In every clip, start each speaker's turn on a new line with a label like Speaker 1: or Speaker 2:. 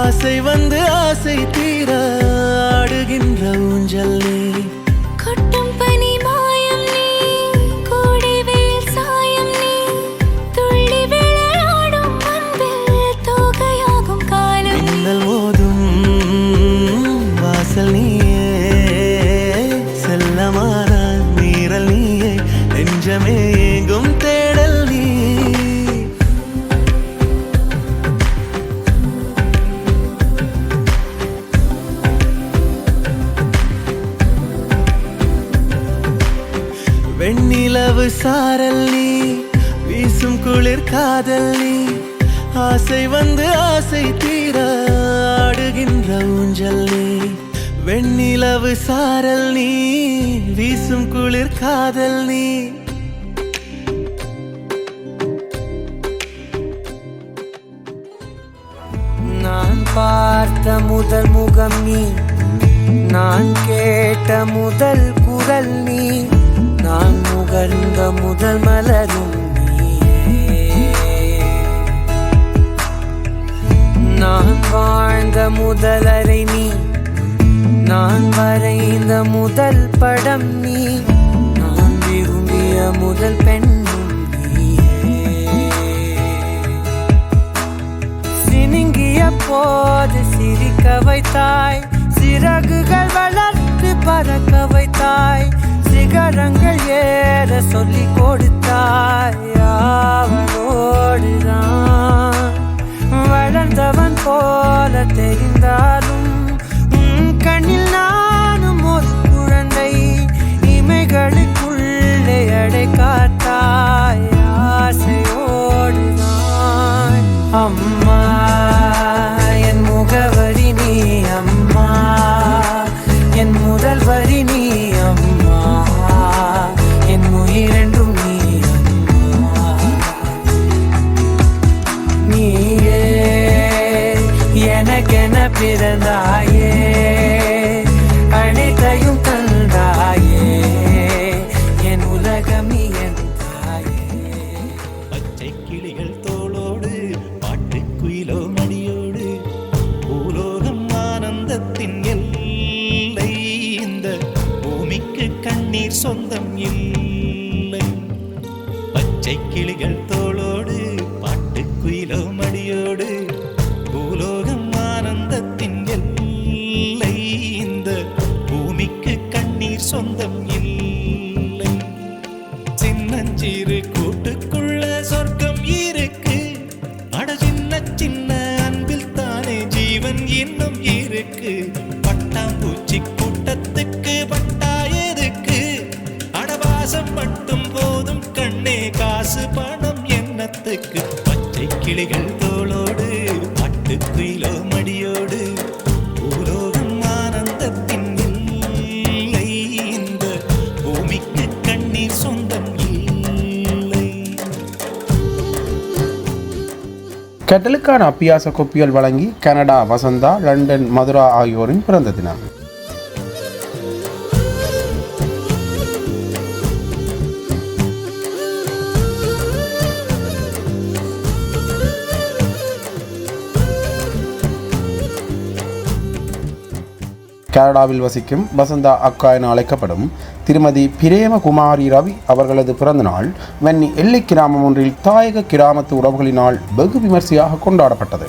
Speaker 1: ஆசை வந்து ஆசை தீர ஆடுகின்ற ஊஞ்சல் நீ வெண்ணிலவு சாரல் நீ வீசும் குளிர் காதல் நீ ஆசை வந்து ஆசை தீர ஆடுகின்ற ஊஞ்சல் நீ. வெண்ணிலவு சாரல் நீ வீசும் குளிர் காதல் நீ.
Speaker 2: நான் பார்த்த முதல் முகம் நீ நான் கேட்ட முதல் குரல் நீ. நான் முகர்ந்த முதல் மலரும் நான் வாழ்ந்த முதல் அறை நீ. நான் வரைந்த முதல் படம் நீ. நான் விரும்பிய முதல் பெண் சினுங்கிய போது சிரிக்க வைத்தாய். சிறகுகள் வளர்த்து பறக்க வைத்தாய். சிகரங்கள் ஏற சொல்லி கொடுத்தாயோடுதான் வளர்ந்தவன் போல தெரிந்தாலும்
Speaker 3: கிளிகள் தோளோடு பட்டு பட்டுக்குயிலோ மடியோடு பூலோகம் ஆனந்தத்தின் இல்லை இந்த பூமிக்கு கண்ணீர் சொந்தம் இல்லை.
Speaker 4: கெட்டலுக்கான அப்பியாச கோப்பிகள் வழங்கி கனடா வசந்தா லண்டன் மதுரா ஆகியோரின் பிறந்த தினம். கனடாவில் வசிக்கும் வசந்தா அக்கா என அழைக்கப்படும் திருமதி பிரேமகுமாரி ரவி அவர்களது பிறந்தநாள் வென்னி எல்லை கிராமம் ஒன்றில் தாயக கிராமத்து உறவுகளினால் வெகு விமர்சையாக கொண்டாடப்பட்டது.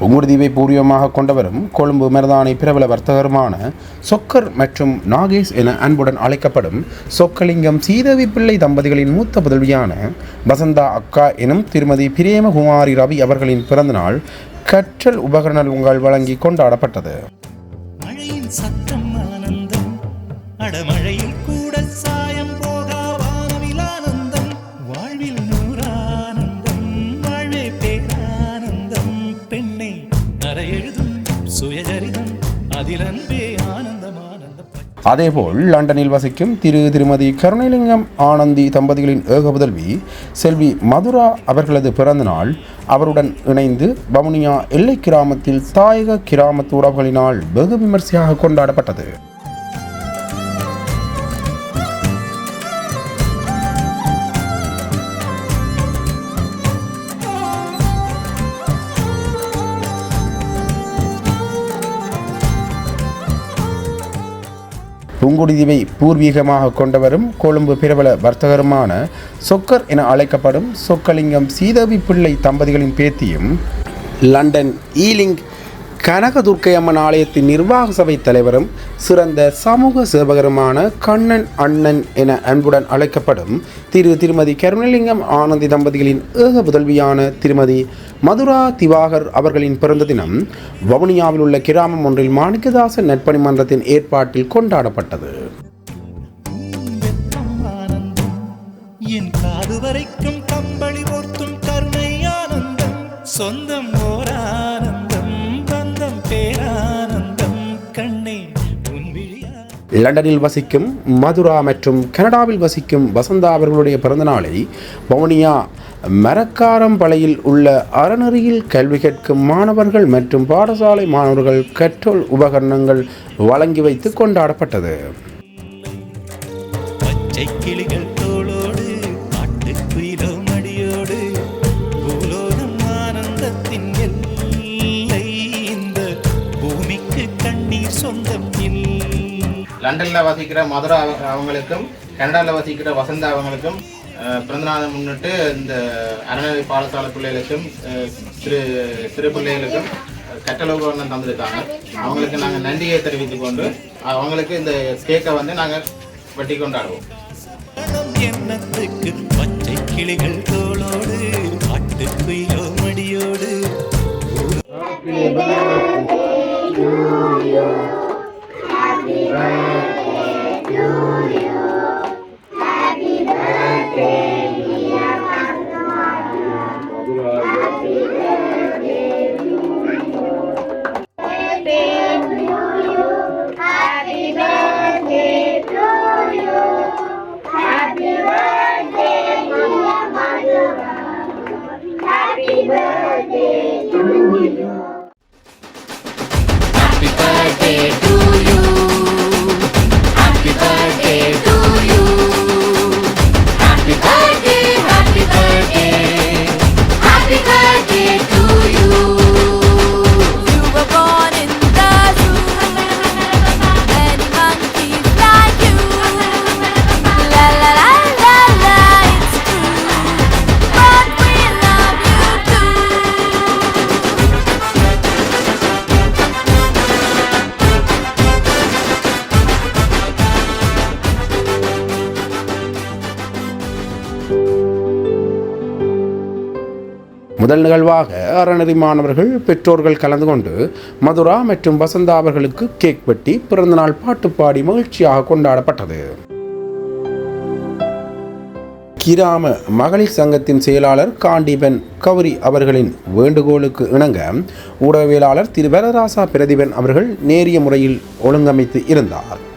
Speaker 4: புங்குடுதீவை பூர்வீகமாக கொண்டவரும் கொழும்பு மருதானை பிரபல வர்த்தகருமான சொக்கர் மற்றும் நாகேஷ் என அன்புடன் அழைக்கப்படும் சொக்கலிங்கம் சீதவி பிள்ளை தம்பதிகளின் மூத்த புதல்வியான வசந்தா அக்கா எனும் திருமதி பிரேமகுமாரி ரவி அவர்களின் பிறந்தநாள் கற்றல் உபகரணங்கள் வழங்கி கொண்டாடப்பட்டது.
Speaker 3: மழையின் சத்தம் ஆனந்தம் அடமழையில்
Speaker 4: அதேபோல் லண்டனில் வசிக்கும் திரு திருமதி கருணைலிங்கம் ஆனந்தி தம்பதிகளின் ஏக புதல்வி செல்வி மதுரா அவர்களது பிறந்த நாள். அவருடன் இணைந்து வவுனியா எல்லை கிராமத்தில் தாயக கிராமத்து உறவுகளினால் வெகு விமர்சையாக கொண்டாடப்பட்டது. புங்குடுதீவை பூர்வீகமாக கொண்டவரும் கொழும்பு பிரபல வர்த்தகருமான சொக்கர் என அழைக்கப்படும் சொக்கலிங்கம் சீதவி பிள்ளை தம்பதிகளின் பேத்தியும் லண்டன் ஈலிங் கனகதுர்க்கை அம்மன் ஆலயத்தின் நிர்வாக சபை தலைவரும் சிறந்த சமூக சேவகருமான கண்ணன் அண்ணன் என அன்புடன் அழைக்கப்படும் திரு திருமதி கருணலிங்கம் ஆனந்தி தம்பதிகளின் ஏக புதல்வியான திருமதி மதுரா திவாகர் அவர்களின் பிறந்த தினம் வவுனியாவில் உள்ள கிராமம் ஒன்றில் மாணிக்கதாசன் நட்பணி மன்றத்தின் ஏற்பாட்டில் கொண்டாடப்பட்டது.
Speaker 3: சொந்தம்
Speaker 4: லண்டனில் வசிக்கும் மதுரா மற்றும் கனடாவில் வசிக்கும் வசந்தா அவர்களுடைய பிறந்தநாளை வவுனியா மரக்காரம்பளையில் உள்ள அறநெறியில் கல்வி கேட்கும் மாணவர்கள் மற்றும் பாடசாலை மாணவர்கள் கற்றல் உபகரணங்கள் வழங்கி வைத்து கொண்டாடப்பட்டது.
Speaker 5: லண்டனில் வசிக்கிற மதுரா அவ- அவங்களுக்கும் கனடாவில் வசிக்கிற வசந்தா அவங்களுக்கும் பிறந்தநாளை முன்னிட்டு இந்த அறநிலை பாடசாலை பிள்ளைகளுக்கும் சிறு சிறு பிள்ளைகளுக்கும் கட்டளை உபகரணம் தந்திருக்காங்க. அவங்களுக்கு நாங்கள் நன்றியை தெரிவித்துக் கொண்டு அவங்களுக்கு இந்த கேக்கை வந்து நாங்கள் வெட்டி கொண்டாடுவோம்.
Speaker 3: எண்ணத்துக்கு பச்சை கிளிகள் தோளோடு பாட்டுக்குயிலோ மடியோடு
Speaker 6: Hallelujah.
Speaker 4: முதல் நிகழ்வாக அறநெறி மாணவர்கள் பெற்றோர்கள் கலந்து கொண்டு மதுரா மற்றும் வசந்தா அவர்களுக்கு கேக் வெட்டி பிறந்தநாள் பாட்டு பாடி மகிழ்ச்சியாக கொண்டாடப்பட்டது. கிராம மகளிர் சங்கத்தின் செயலாளர் காண்டிபன் கௌரி அவர்களின் வேண்டுகோளுக்கு இணங்க ஊடகவியலாளர் திரு. வரராசா பிரதிபன் அவர்கள் நேரிய முறையில் ஒழுங்கமைத்து இருந்தார்.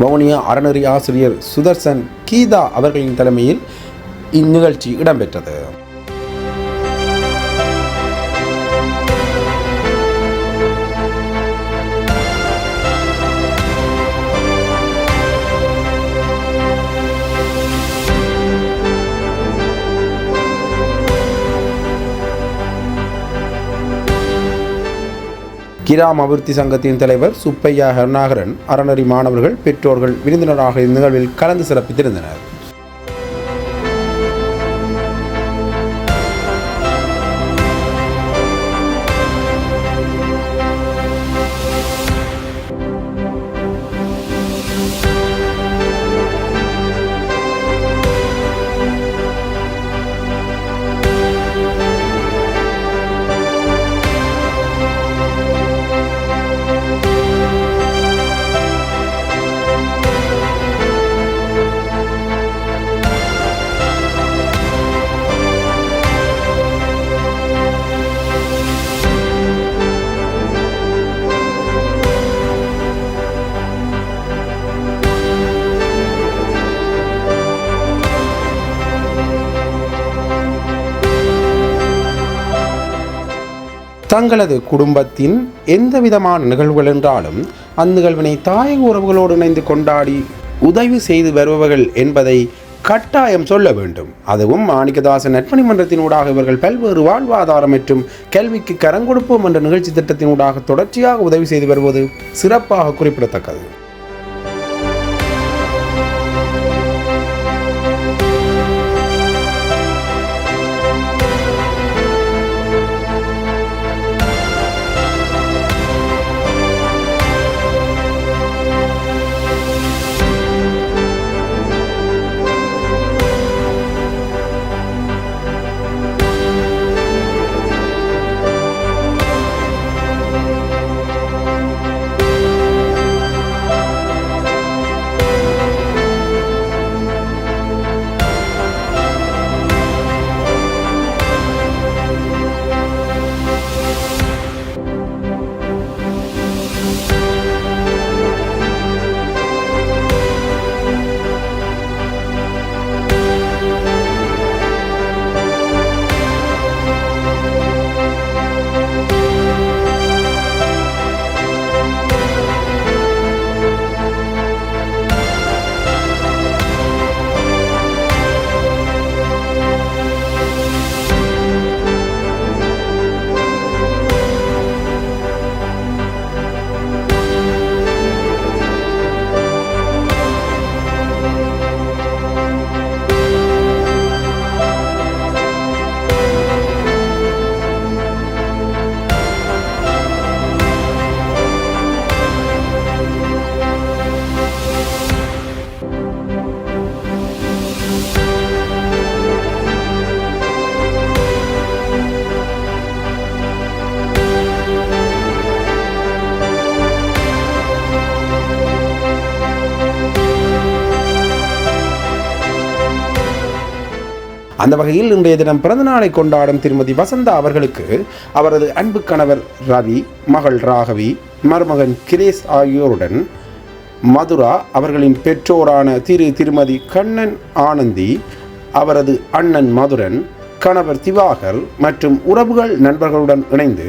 Speaker 4: வவுனியா அறநெறி ஆசிரியர் சுதர்சன் கீதா அவர்களின் தலைமையில் இந்நிகழ்ச்சி இடம்பெற்றது. கிராம் அபிவிருத்தி சங்கத்தின் தலைவர் சுப்பையா கருணாகரன் அறநெறி மாணவர்கள் பெற்றோர்கள் விருந்தினராக இந்நிகழ்வில் கலந்து சிறப்பித்திருந்தனர். தங்களது குடும்பத்தின் எந்த விதமான நிகழ்வுகள் என்றாலும் அந்நிகழ்வினை தாயக உறவுகளோடு இணைந்து கொண்டாடி உதவி செய்து வருபவர்கள் என்பதை கட்டாயம் சொல்ல வேண்டும். அதுவும் மாணிக்கதாசன் நட்பணி மன்றத்தினூடாக இவர்கள் பல்வேறு வாழ்வாதாரம் மற்றும் கல்விக்கு கரங்கொடுப்போம் என்ற நிகழ்ச்சி திட்டத்தினூடாக தொடர்ச்சியாக உதவி செய்து வருவது சிறப்பாக குறிப்பிடத்தக்கது. அந்த வகையில் இன்றைய தினம் பிறந்தநாளை கொண்டாடும் திருமதி வசந்தா அவர்களுக்கு அவரது அன்பு கணவர் ரவி மகள் ராகவி மருமகன் கிரேஸ் ஆகியோருடன் மதுரா அவர்களின் பெற்றோரான திரு திருமதி கண்ணன் ஆனந்தி அவரது அண்ணன் மதுரன் கணவர் திவாகர் மற்றும் உறவுகள் நண்பர்களுடன் இணைந்து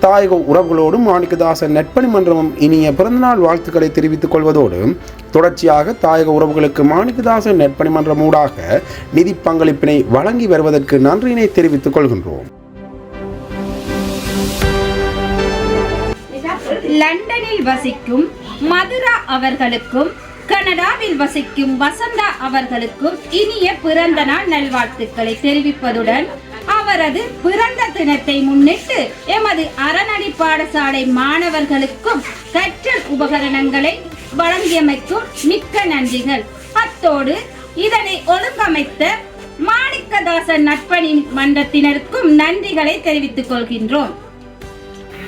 Speaker 4: தாயக உறவுகளோடும் மாணிக்கதாசன் நட்பணி மன்றமும் இனிய பிறந்தநாள் வாழ்த்துக்களை தெரிவித்துக் கொள்வதோடு தொடர்ச்சியாக தாயக உறவுகளுக்கு மாணிக்கதாசன் நட்பணி மன்றம் ஊடாக நிதி பங்களிப்பினை வழங்கி வருவதற்கு நன்றியினை தெரிவித்துக் கொள்கின்றோம்.
Speaker 7: லண்டனில் வசிக்கும் மதுரா அவர்களுக்கும் கனடாவில் வசிக்கும் வசந்தா அவர்களுக்கும் இனிய பிறந்த நாள் நல்வாழ்த்துக்களை தெரிவிப்பதுடன் அவரது பிறந்த தினத்தை முன்னிட்டு எமது அறநடி பாடசாலை மாணவர்களுக்கும் கற்றல் உபகரணங்களை வழங்கியமைக்கும் மிக்க நன்றிகள். அத்தோடு இதனை ஒழுங்கமைத்த மாணிக்கதாசன் நட்பணி மன்றத்தினருக்கும் நன்றிகளை தெரிவித்துக் கொள்கின்றோம்.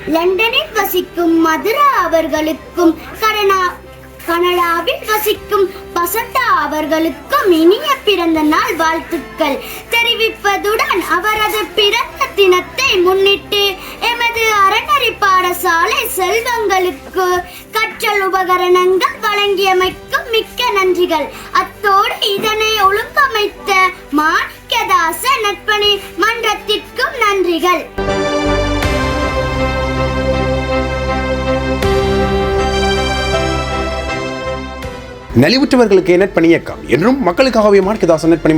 Speaker 8: லண்டனில் வசிக்கும் மதுரா அவர்களுக்கும் கனடா கனடாவில் வசிக்கும் வசந்தா அவர்களுக்கும் இனிய பிறந்த நாள் வாழ்த்துக்கள். தெரிவிப்பதுடன் அவரது பிறந்த தினத்தை முன்னிட்டு எமது அறநெறி பாடசாலை செல்வங்களுக்கு கற்றல் உபகரணங்கள் வழங்கியமைக்கும் மிக்க நன்றிகள். அத்தோடு இதனை ஒழுங்கமைத்த மாணிக்கதாச நட்பணி மன்றத்திற்கும் நன்றிகள்.
Speaker 4: நலிவுற்றவர்களுக்கு நட்பணி இயக்கம். என்றும் மக்களுக்காகவே மாணிக்கதாசன் நட்பணி